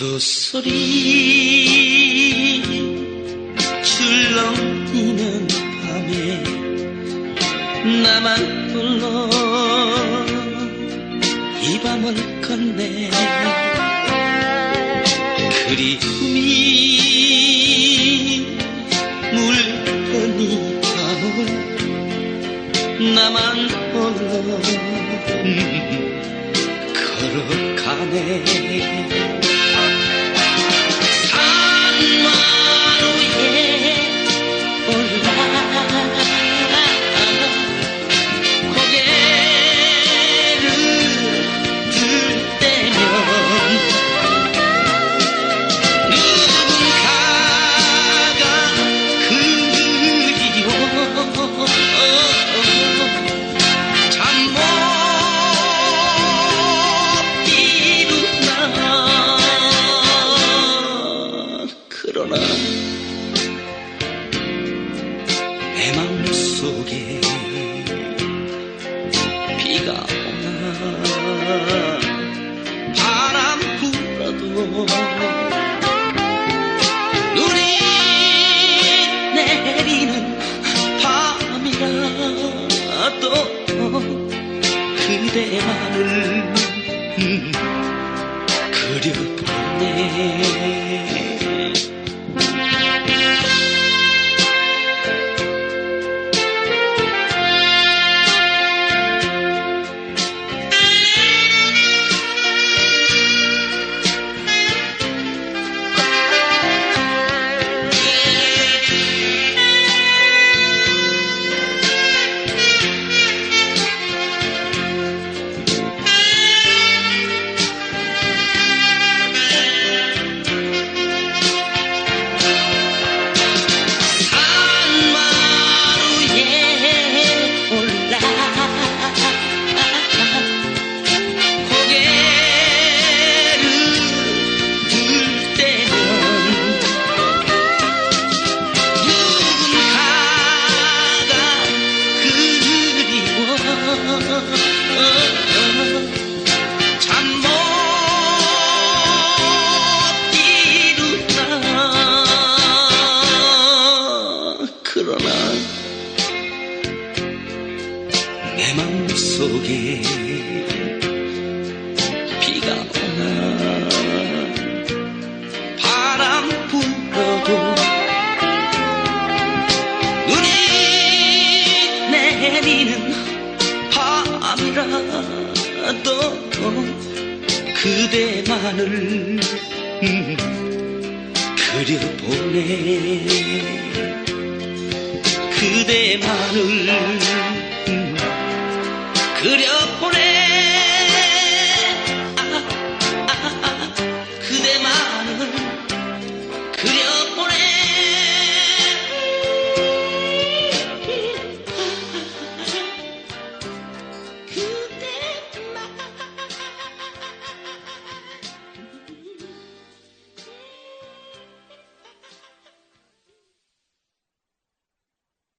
파도 소리 출렁이는 밤에 나만 홀로 이 밤을 건네. 그리움이 이 밤을 나만 홀로 걸어가네 속에 비가 오나 바람 불어도 눈이 내리는 밤이라도 그대만을 음, 그려보네 내 맘속에 비가 오나 바람 불어도 눈이 내리는 밤이라도 그대만을 음, 그려보네. 그대만을 음, 그려보네